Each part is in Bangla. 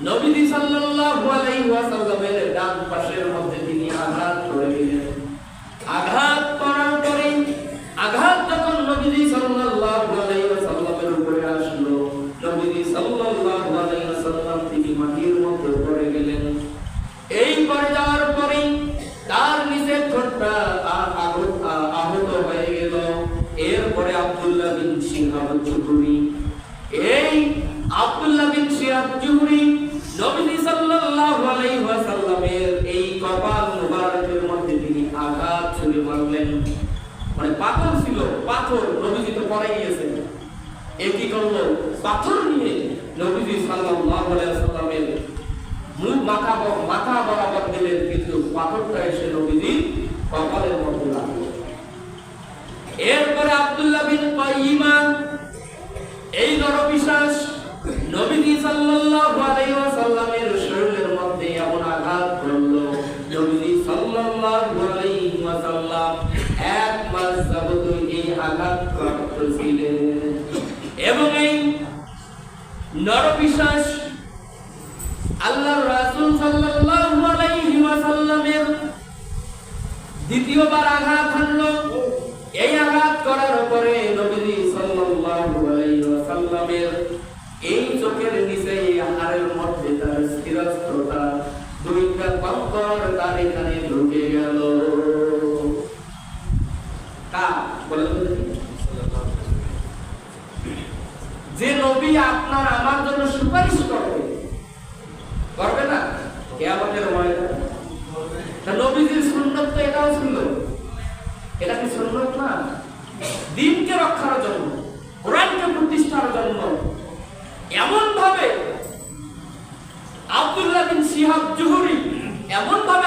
নবীজি সাল্লাল্লাহু আলাইহি ওয়াসাল্লামের ডান পাশের মধ্যে তিনি আঘাত করে দিলেন। আঘাত করার পরে আঘাত যখন নবীজি সাল্লাল্লাহু আলাইহি ওয়াসাল্লামের উপরে আসলো নবীজি সাল্লাল্লাহু আলাইহি ওয়াসাল্লাম তিনি মাটির মধ্যে পড়ে গেলেন এই পড়ে যাওয়ার পরে তার নিচের ঠোঁটটা তার আহত আহত হয়ে গেল এরপরে আব্দুল্লাহ বিন সিংহাব চুকুরি এই বিন শিহাব জুহরি নবী সাল্লাল্লাহু আলাইহি ওয়াসাল্লামের এই কপাল মুবারকের মধ্যে তিনি আঘাত ছুড়ে মারলেন। মানে পাথর ছিল, পাথর নবীজি তো পড়ে গিয়েছেন এ কি করল, পাথর নিয়ে নবীজি সাল্লাল্লাহু আলাইহি ওয়াসাল্লামের মুখ মাথা মাথা বরাবর দিলেন, কিন্তু পাথরটা এসে নবীজি কপালের মধ্যে লাগল। এরপরে আব্দুল্লাহ বিন কাইমা সাল্লাল্লাহু আলাইহি ওয়াসাল্লামের শরীরের মধ্যে এমন আঘাত করল, নবীজি সাল্লাল্লাহু আলাইহি ওয়াসাল্লাম এক মাস যাবত এই আঘাত প্রাপ্ত ছিলেন এবং এই নরপিশাচ আল্লাহর রাসূল সাল্লাল্লাহু আলাইহি ওয়াসাল্লামের দ্বিতীয়বার আঘাত হানলো। এই আঘাত করার পরে নবীজি সাল্লাল্লাহু আলাইহি ওয়াসাল্লামের এই চোখের নিচে এই হাড়ের মধ্যে স্থিরস্থতা দুইটা কঙ্কর তার এখানে ঢুকে গেল। যে নবী আপনার আমার জন্য সুপারিশ করবে করবে না? কেয়ামতের ময়দানে। নবীজির সুন্নত তো এটাও ছিল এটা কি সুন্নত না? দিনকে রক্ষার জন্য কোরআনকে প্রতিষ্ঠার জন্য এমন ভাবে আব্দুল্লাহ বিন শিহাব জুহুরি এমন ভাবে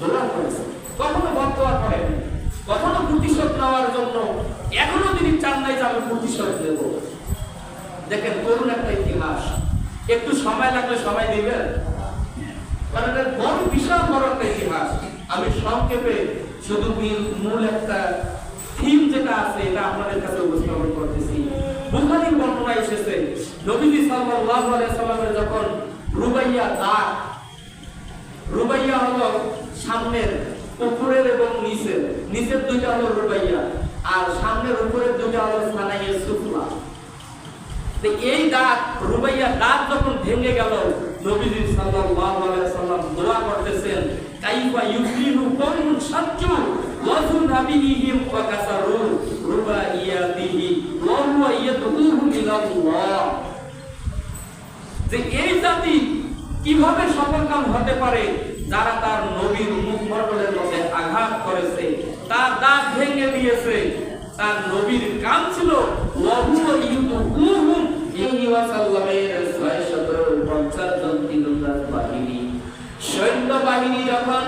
দোয়া করেছেন কখনো বদদোয়া করেন কখনো প্রতিশোধ নেওয়ার জন্য এখনও তিনি চান নাই যে আমি প্রতিশোধ নেব। দেখেন করুন একটা ইতিহাস। একটু সময় লাগলে সময় দিবেন? কারণ বড়, বিশাল বড় একটা ইতিহাস। আমি সংক্ষেপে শুধু মূল- একটা থিম যেটা আছে, এটা আপনাদের কাছে উপস্থাপন করতেছি। বুখারীর বর্ণনা এসেছে, নবীজি সাল্লাল্লাহু আলাইহি যখন রুবাইয়া দাগ রুবাইয়া হলো সামনের এবং নিচের দুইটা হলো রুবাইয়া, আর সামনের উপরের দুইটা হলো সানাইয়ের সুফলা। এই দাঁত, রুবাইয়া দাঁত যখন ভেঙে গেল, নবীজি সাল্লাল্লাহু সাল্লাম দোয়া করতেছেন, কাইফা ইউফিনু কওমুন সাজ্জু ওয়াজু নাবিহিম ওয়া কাসারু রুবাইয়াতিহি, ওয়া হুয়া ইয়াদউহু ইলাল্লাহ। যে এই জাতি কীভাবে সফলকাম হতে পারে? যারা তার নবীর মুখমণ্ডলের মধ্যে আঘাত করেছে। তার দাঁত ভেঙে দিয়েছে। তার নবীর কাম ছিল সৈন্য বাহিনী। যখন